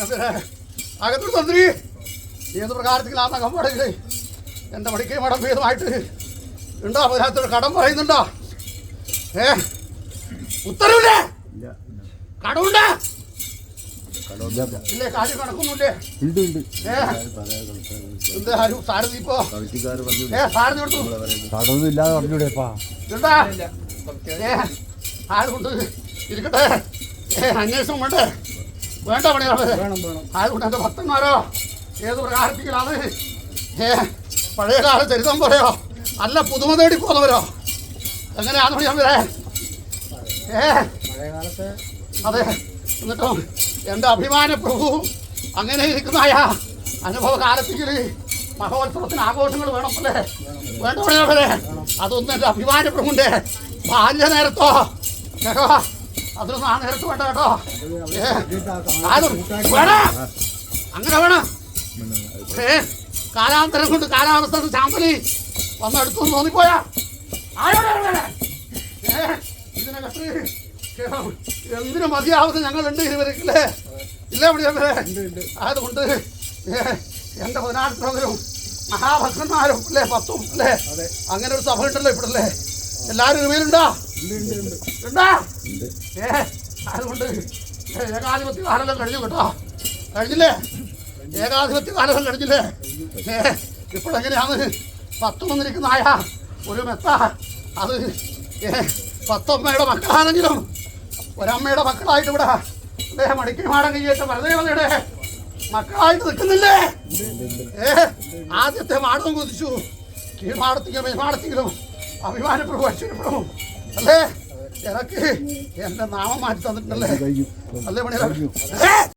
പതിനായിരത്തി തന്ത്രി. ഏത് പ്രകാരത്തിലാന്ന കമ്പടയില്ലേ എന്റെ മടിക്കൈ മടം ഭേദമായിട്ട് ഉണ്ടോ? അപകടത്തിൽ കടം പറയുന്നുണ്ടോ? ഏ? ഉത്തരവില്ലേ? കടമുണ്ട്. ഇല്ലേ? കാര്യം സാരഥി ഇപ്പോ? സാരഥി കൊടുത്തു. കടമൊന്നും ഇല്ലാതെ പറഞ്ഞൂടെപ്പാ ഇരിക്കട്ടെ. അന്വേഷണം വേണ്ടേ വേണ്ട പണിയാൾ ആരുകൊണ്ട് എന്റെ ഭക്തന്മാരോ? ഏത് പ്രകാരത്തിലാണ്? ഏ പഴയകാല ചരിത്രം പറയോ? അല്ല പുതുമ തേടി പോകുന്നവരോ എങ്ങനെയാന്ന് പറയാൻ വരെ? ഏ അതെ. എന്നിട്ടോ എന്റെ അഭിമാന പ്രഭു അങ്ങനെ ഇരിക്കുന്നതായ അനുഭവ കാലത്തിൽ മഹോത്സവത്തിന് ആഘോഷങ്ങൾ വേണമല്ലേ വേണ്ട പണിയാളെ അതൊന്നും എന്റെ അഭിമാന പ്രഭുവിന്റെ ബാല്യ നേരത്തോ നേരത്ത് വേണ്ട കേട്ടോ അങ്ങനെ വേണം ഏ കാലാന്തരം കൊണ്ട് കാലാവസ്ഥ ചാമ്പലി വന്നെടുത്തു തോന്നിപ്പോയാ ഞങ്ങൾ എന്തിനു മതിയാവുന്ന ഞങ്ങളുണ്ട് ഇരുവരക്കില്ലേ ഇല്ലേ ഇവിടെ അതുകൊണ്ട് എന്റെ എന്റെ പതിനായിരത്തിലും മഹാഭക്തന്മാരും അല്ലേ പത്തും അല്ലേ അങ്ങനെ ഒരു സഭ ഉണ്ടല്ലോ ഇവിടെ അല്ലേ എല്ലാവരും ഇരുമയിലുണ്ടോ അതുകൊണ്ട് ഏകാധിപത്യ കാലം കഴിഞ്ഞു കേട്ടോ. കഴിഞ്ഞില്ലേ? ഏകാധിപത്യ കാലം കഴിഞ്ഞില്ലേ? ഏ ഇപ്പോഴെങ്ങനെയാണ് പത്ത് വന്നിരിക്കുന്ന ആയ ഒരു മെത്ത അത് പത്തമ്മയുടെ മക്കളാണെങ്കിലും ഒരമ്മയുടെ മക്കളായിട്ട് ഇവിടെ അദ്ദേഹം മടിക്കി മാടം കയ്യേറ്റ പരദേവതയുടെ മക്കളായിട്ട് നിൽക്കുന്നില്ലേ? ഏ ആദ്യത്തെ മാടം കുതിച്ചു. കീഴ്മാടത്തിലും മേൽമാടത്തിലും അഭിമാനപ്പെടും അശ്വരപ്പെടും അല്ലേ? എനക്ക് എന്റെ നാമം മാറ്റി തന്നിട്ടുണ്ടല്ലേ? അല്ലേ പണിയാ